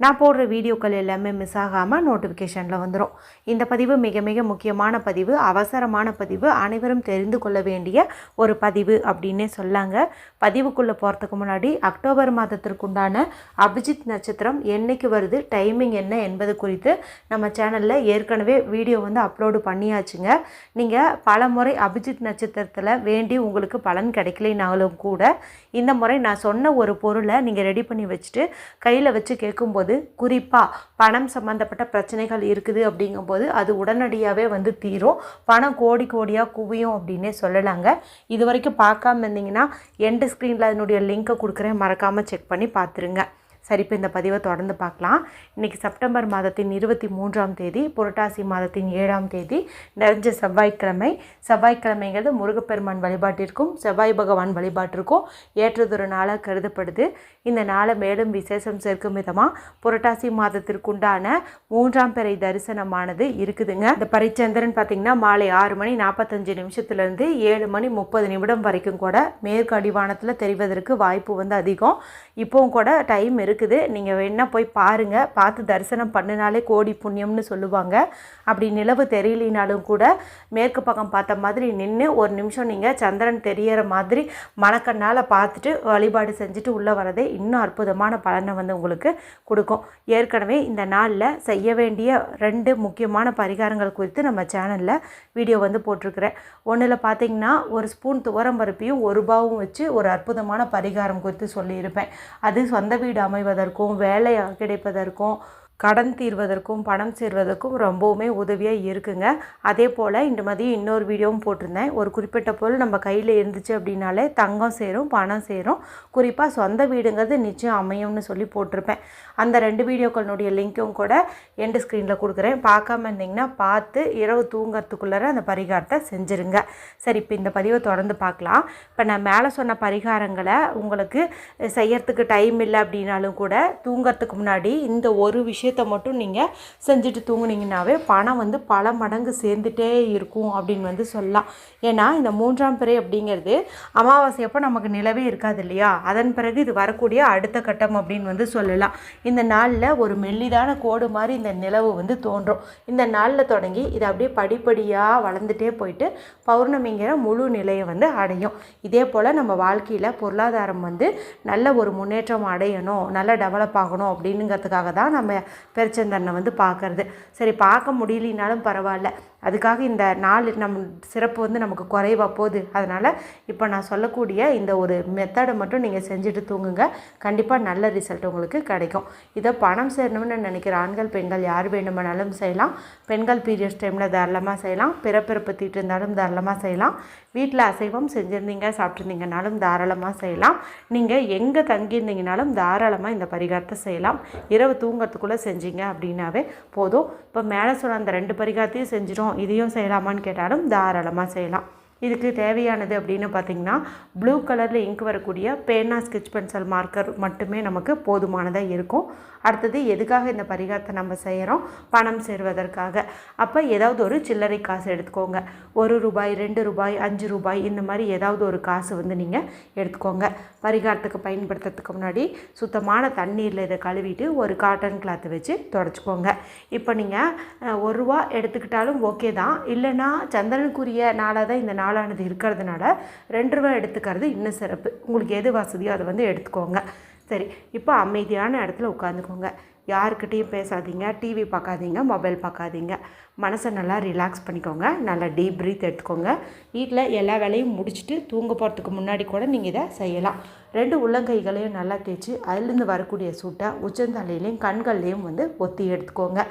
நான் போடுற வீடியோக்கள் எல்லாமே மிஸ் ஆகாமல் நோட்டிஃபிகேஷனில் வந்துடும் இந்த பதிவு மிக மிக முக்கியமான பதிவு அவசரமான பதிவு அனைவரும் தெரிந்து கொள்ள வேண்டிய ஒரு பதிவு அப்படின்னே சொல்லாங்க. பதிவுக்குள்ளே போகிறதுக்கு முன்னாடி அக்டோபர் மாதத்திற்குண்டான அபிஜித் நட்சத்திரம் என்னைக்கு வருது டைமிங் என்ன என்பது குறித்து நம்ம சேனலில் ஏற்கனவே வீடியோ வந்து அப்லோடு பண்ணியாச்சுங்க. நீங்கள் பல முறை அபிஜித் நட்சத்திரத்தில் வேண்டி உங்களுக்கு பலன் கிடைக்கலைனாலும் கூட இந்த முறை நான் சொன்ன ஒரு பொருளை நீங்கள் ரெடி பண்ணி வச்சுட்டு கையில் வச்சு கேட்கும்போது குறிப்பாக பணம் சம்மந்தப்பட்ட பிரச்சனைகள் இருக்குது அப்படிங்கும்போது அது உடனடியாகவே வந்து தீரும். பணம் கோடி கோடியாக குவியும் அப்படின்னே சொல்லலாங்க. இது வரைக்கும் பார்க்காம இருந்தீங்கன்னா எண்டு ஸ்க்ரீனில் அதனுடைய லிங்க்கை கொடுக்குறேன். மறக்காமல் செக் பண்ணி பார்த்துருங்க. சரி இப்போ இந்த பதிவை தொடர்ந்து பார்க்கலாம். இன்றைக்கி செப்டம்பர் மாதத்தின் இருபத்தி மூன்றாம் தேதி புரட்டாசி மாதத்தின் ஏழாம் தேதி நிறைஞ்ச செவ்வாய்க்கிழமை. செவ்வாய்க்கிழமைங்கிறது முருகப்பெருமான் வழிபாட்டிற்கும் செவ்வாய் பகவான் வழிபாட்டிற்கும் ஏற்றதொரு நாளாக கருதப்படுது. இந்த நாளை மேலும் விசேஷம் சேர்க்கும் விதமாக புரட்டாசி மாதத்திற்குண்டான மூன்றாம் பிறை தரிசனமானது இருக்குதுங்க. இந்த பரிச்சந்திரன் பார்த்திங்கன்னா மாலை ஆறு மணி நாற்பத்தஞ்சு நிமிஷத்துலேருந்து ஏழு மணி முப்பது நிமிடம் வரைக்கும் கூட மேற்கு அடிவானத்தில் தெரிவதற்கு வாய்ப்பு வந்து அதிகம். இப்போவும் கூட டைம் இருக்குது இருக்குது. நீங்கள் வேணால் போய் பாருங்கள் பார்த்து தரிசனம் பண்ணினாலே கோடி புண்ணியம்னு சொல்லுவாங்க. அப்படி நிலவு தெரியலினாலும் கூட மேற்கு பக்கம் பார்த்த மாதிரி நின்று ஒரு நிமிஷம் நீங்கள் சந்திரன் தெரியற மாதிரி மணக்கண்ணால் பார்த்துட்டு வழிபாடு செஞ்சுட்டு உள்ளே வரதே இன்னும் அற்புதமான பலனை வந்து உங்களுக்கு கொடுக்கும். ஏற்கனவே இந்த நாளில் செய்ய வேண்டிய ரெண்டு முக்கியமான பரிகாரங்கள் குறித்து நம்ம சேனலில் வீடியோ வந்து போட்டிருக்கிறேன். ஒன்றில் பார்த்தீங்கன்னா ஒரு ஸ்பூன் துவரம் பருப்பையும் ஒரு ரூபாவும் வச்சு ஒரு அற்புதமான பரிகாரம் குறித்து சொல்லியிருப்பேன். அது சொந்த வீடு அமைவதற்கும் வேலை கிடைப்பதற்கும் கடன் தீர்வதற்கும் பணம் சேர்வதற்கும் ரொம்பவுமே உதவியாக இருக்குங்க. அதே போல் இந்த மதியம் இன்னொரு வீடியோவும் போட்டிருந்தேன். ஒரு குறிப்பிட்ட பொருள் நம்ம கையில் இருந்துச்சு அப்படின்னாலே தங்கம் சேரும் பணம் சேரும். குறிப்பாக சொந்த வீடுங்கிறது நிச்சயம் அமையும்னு சொல்லி போட்டிருப்பேன். அந்த ரெண்டு வீடியோக்களுடைய லிங்க்கும் கூட எண்டு ஸ்க்ரீனில் கொடுக்குறேன். பார்க்காம இருந்தீங்கன்னா பார்த்து இரவு தூங்கறதுக்குள்ளார அந்த பரிகாரத்தை செஞ்சுருங்க. சரி இப்போ இந்த பதிவை தொடர்ந்து பார்க்கலாம். இப்போ நான் மேலே சொன்ன பரிகாரங்களை உங்களுக்கு செய்யறதுக்கு டைம் இல்லை அப்படின்னாலும் கூட தூங்கிறதுக்கு முன்னாடி இந்த ஒரு விஷயம் விஷயத்த மட்டும் நீங்கள் செஞ்சுட்டு தூங்குனீங்கன்னாவே பணம் வந்து பல மடங்கு சேர்ந்துட்டே இருக்கும் அப்படின்னு வந்து சொல்லலாம். ஏன்னா இந்த மூன்றாம் பிறை அப்படிங்கிறது அமாவாசை அப்போ நமக்கு நிலவே இருக்காது இல்லையா? அதன் பிறகு இது வரக்கூடிய அடுத்த கட்டம் அப்படின்னு வந்து சொல்லலாம். இந்த நாளில் ஒரு மெல்லிதான கோடு மாதிரி இந்த நிலவு வந்து தோன்றும். இந்த நாளில் தொடங்கி இது அப்படியே படிப்படியாக வளர்ந்துட்டே போயிட்டு பௌர்ணமிங்கிற முழு நிலையை வந்து அடையும். இதே போல் நம்ம வாழ்க்கையில் பொருளாதாரம் வந்து நல்ல ஒரு முன்னேற்றம் அடையணும் நல்லா டெவலப் ஆகணும் அப்படின்னுங்கிறதுக்காக தான் நம்ம பெருச்சந்தரனை வந்து பார்க்கறது. சரி பார்க்க முடியலனாலும் பரவாயில்ல. அதுக்காக இந்த நாள் நம் சிறப்பு வந்து நமக்கு குறைவா போகுது. அதனால் இப்போ நான் சொல்லக்கூடிய இந்த ஒரு மெத்தடை மட்டும் நீங்கள் செஞ்சுட்டு தூங்குங்க. கண்டிப்பாக நல்ல ரிசல்ட் உங்களுக்கு கிடைக்கும். இதை பணம் சேரணும்னு நினைக்கிற ஆண்கள் பெண்கள் யார் வேண்டுமானாலும் செய்யலாம். பெண்கள் பீரியட்ஸ் டைமில் தாராளமாக செய்யலாம். பிறப்பிறப்பு தீட்டு இருந்தாலும் தாராளமாக செய்யலாம். வீட்டில் அசைவம் செஞ்சுருந்தீங்க சாப்பிட்ருந்தீங்கனாலும் தாராளமாக செய்யலாம். நீங்கள் எங்கே தங்கியிருந்தீங்கனாலும் தாராளமாக இந்த பரிகாரத்தை செய்யலாம். இரவு தூங்கிறதுக்குள்ளே செஞ்சீங்க அப்படின்னாவே போதும். இப்போ மேலே சொன்ன அந்த ரெண்டு பரிகாரத்தையும் செஞ்சிடும் இதையும் செய்யலாமான்னு கேட்டாலும் தாராளமாக செய்யலாம். இதுக்கு தேவையானது அப்படின்னு பார்த்தீங்கன்னா ப்ளூ கலரில் இங்க் வரக்கூடிய பேனா ஸ்கெச் பென்சில் மார்க்கர் மட்டுமே நமக்கு போதுமானதாக இருக்கும். அடுத்தது எதுக்காக இந்த பரிகாரத்தை நம்ம செய்கிறோம் பணம் சேர்வதற்காக. அப்போ ஏதாவது ஒரு சில்லறை காசு எடுத்துக்கோங்க. ஒரு ரூபாய் ரெண்டு ரூபாய் அஞ்சு ரூபாய் இந்த மாதிரி ஏதாவது ஒரு காசு வந்து நீங்கள் எடுத்துக்கோங்க. பரிகாரத்துக்கு பயன்படுத்துறதுக்கு முன்னாடி சுத்தமான தண்ணீரில் இதை கழுவிட்டு ஒரு காட்டன் கிளாத்தை வச்சு தொடச்சிக்கோங்க. இப்போ நீங்கள் ஒரு ரூபா எடுத்துக்கிட்டாலும் ஓகே தான். இல்லைன்னா சந்திரனுக்குரிய நாளாக தான் இந்த நாள் நாளானது இருக்கிறதுனால ரெண்டு ரூபா எடுத்துக்கிறது இன்னும் சிறப்பு. உங்களுக்கு எது வசதியோ அதை வந்து எடுத்துக்கோங்க. சரி இப்போ அமைதியான இடத்துல உட்காந்துக்கோங்க. யாருக்கிட்டேயும் பேசாதீங்க டிவி பார்க்காதீங்க மொபைல் பார்க்காதீங்க. மனசை நல்லா ரிலாக்ஸ் பண்ணிக்கோங்க நல்லா டீப் ப்ரீத் எடுத்துக்கோங்க. வீட்டில் எல்லா வேலையும் முடிச்சுட்டு தூங்க போகிறதுக்கு முன்னாடி கூட நீங்கள் இதை செய்யலாம். ரெண்டு உள்ளங்கைகளையும் நல்லா தேய்ச்சி அதுலேருந்து வரக்கூடிய சூட்டை உச்சந்தலையிலையும் கண்கள்லேயும் வந்து ஒத்தி எடுத்துக்கோங்க.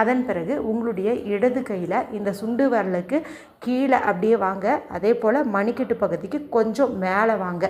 அதன் பிறகு உங்களுடைய இடது கையில் இந்த சுண்டு வரலுக்கு கீழே அப்படியே வாங்க. அதே போல் மணிக்கட்டு பகுதிக்கு கொஞ்சம் மேலே வாங்க.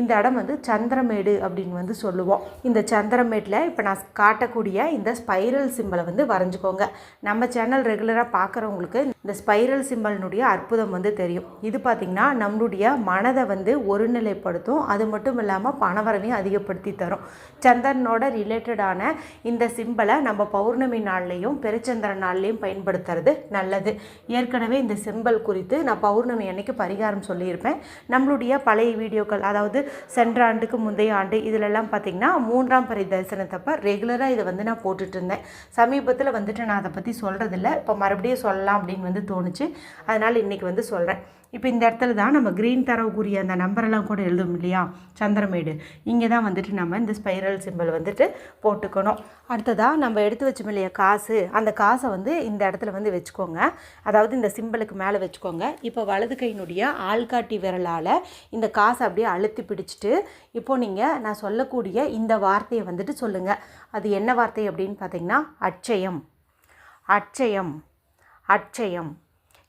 இந்த இடம் வந்து சந்திரமேடு அப்படின்னு வந்து சொல்லுவோம். இந்த சந்திரமேட்டில் இப்போ நான் காட்டக்கூடிய இந்த ஸ்பைரல் சிம்பிளை வந்து வரைஞ்சிக்கோங்க. நம்ம சேனல் ரெகுலராக பார்க்குறவங்களுக்கு இந்த ஸ்பைரல் சிம்பிளினுடைய அற்புதம் வந்து தெரியும். இது பார்த்திங்கன்னா நம்மளுடைய மனதை வந்து ஒருநிலைப்படுத்தும். அது மட்டும் இல்லாமல் பணவரவையும் அதிகப்படுத்தி தரும். சந்திரனோட ரிலேட்டடான இந்த சிம்பிளை நம்ம பௌர்ணமி நாள்லேயும் பெருச்சந்திர நாள்லேயும் பயன்படுத்துறது நல்லது. ஏற்கனவே இந்த சிம்பிள் குறித்து நான் பௌர்ணமி அன்னைக்கு பரிகாரம் சொல்லியிருப்பேன். நம்மளுடைய பழைய வீடியோக்கள் அதாவது சென்ற ஆண்டுக்கு முந்தைய ஆண்டு இதிலெல்லாம் பார்த்திங்கன்னா மூன்றாம் பரி தரிசனத்தப்போ ரெகுலராக இதை வந்து நான் போட்டுட்டு இருந்தேன் சமீபத்தில் வந்துட்டு நான் அதை பற்றி சொல்கிறதில்ல இப்போ மறுபடியும் சொல்லலாம் அப்படின்னு வந்து தோணுச்சு. அதனால் இன்றைக்கி வந்து சொல்கிறேன் இப்போ இந்த இடத்துல தான் நம்ம க்ரீன் தரவுக்குரிய அந்த நம்பரெல்லாம் கூட எழுதும் இல்லையா? சந்திரமேடு. இங்கே தான் வந்துட்டு நம்ம இந்த ஸ்பைரல் சிம்பிள் வந்துட்டு போட்டுக்கணும். அடுத்ததாக நம்ம எடுத்து வச்சோம் இல்லையா காசு. அந்த காசை வந்து இந்த இடத்துல வந்து வச்சுக்கோங்க. அதாவது இந்த சிம்பிளுக்கு மேலே வச்சுக்கோங்க. இப்போ வலது கையினுடைய ஆள்காட்டி விரலால் இந்த காசை அப்படியே அழுத்தி பிடிச்சிட்டு இப்போது நீங்கள் நான் சொல்லக்கூடிய இந்த வார்த்தையை வந்துட்டு சொல்லுங்கள் அது என்ன வார்த்தை அப்படின்னு பார்த்தீங்கன்னா அட்சயம் அட்சயம் அட்சயம்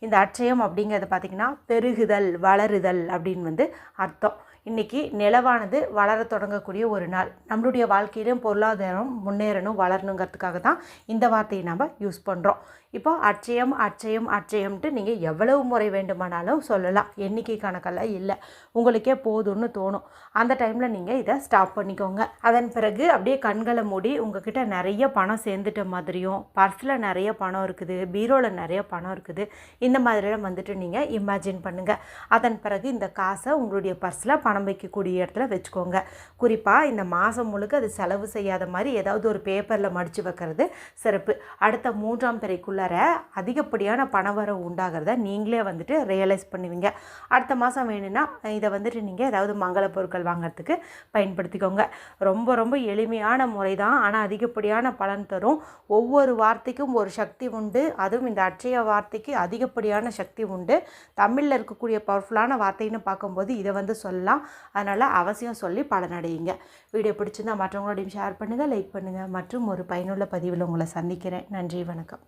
இந்த அட்சயம் அப்படிங்கிறது பார்த்திங்கன்னா பெருகுதல் வளருதல் அப்படின்னு வந்து அர்த்தம். இன்றைக்கி நிலவானது வளர தொடங்கக்கூடிய ஒரு நாள். நம்மளுடைய வாழ்க்கையிலும் பொருளாதாரம் முன்னேறணும் வளரணுங்கிறதுக்காக தான் இந்த வார்த்தையை நம்ம யூஸ் பண்ணுறோம் இப்போ அச்சயம் அட்சயம் அச்சயம்ட்டு நீங்கள் எவ்வளவு முறை வேண்டுமானாலும் சொல்லலாம். எண்ணிக்கை கணக்கெல்லாம் இல்லை. உங்களுக்கே போதும்னு தோணும். அந்த டைமில் நீங்கள் இதை ஸ்டாப் பண்ணிக்கோங்க. அதன் பிறகு அப்படியே கண்களை மூடி உங்ககிட்ட நிறைய பணம் சேர்ந்துட்ட மாதிரியும் பர்ஸில் நிறைய பணம் இருக்குது பீரோவில் நிறைய பணம் இருக்குது இந்த மாதிரிலாம் வந்துட்டு நீங்கள் இமேஜின் பண்ணுங்கள் அதன் பிறகு இந்த காசை உங்களுடைய பர்ஸில் பணம் வைக்கக்கூடிய இடத்துல வச்சுக்கோங்க. குறிப்பாக இந்த மாதம் முழுக்க அது செலவு செய்யாத மாதிரி ஏதாவது ஒரு பேப்பரில் மடித்து வைக்கிறது சிறப்பு. அடுத்த மூன்றாம் பிறைக்குள்ளார அதிகப்படியான பணவரவு உண்டாகிறத நீங்களே வந்துட்டு ரியலைஸ் பண்ணுவீங்க. அடுத்த மாதம் வேணும்னா இதை வந்துட்டு நீங்கள் ஏதாவது மங்கள பொருட்கள் வாங்குறதுக்கு பயன்படுத்திக்கோங்க. ரொம்ப ரொம்ப எளிமையான முறை தான் ஆனால் அதிகப்படியான பலன் தரும். ஒவ்வொரு வார்த்தைக்கும் ஒரு சக்தி உண்டு. அதுவும் இந்த அட்சய வார்த்தைக்கு அதிகப்படியான சக்தி உண்டு. தமிழில் இருக்கக்கூடிய பவர்ஃபுல்லான வார்த்தைன்னு பார்க்கும்போது இதை வந்து சொல்லலாம். அதனால் அவசியம் சொல்லி பலனடையுங்க வீடியோ பிடிச்சிருந்தா மற்றவங்களோடையும் ஷேர் பண்ணுங்கள் லைக் பண்ணுங்கள் மற்றும் ஒரு பயனுள்ள பதிவில் உங்களை சந்திக்கிறேன். நன்றி வணக்கம்.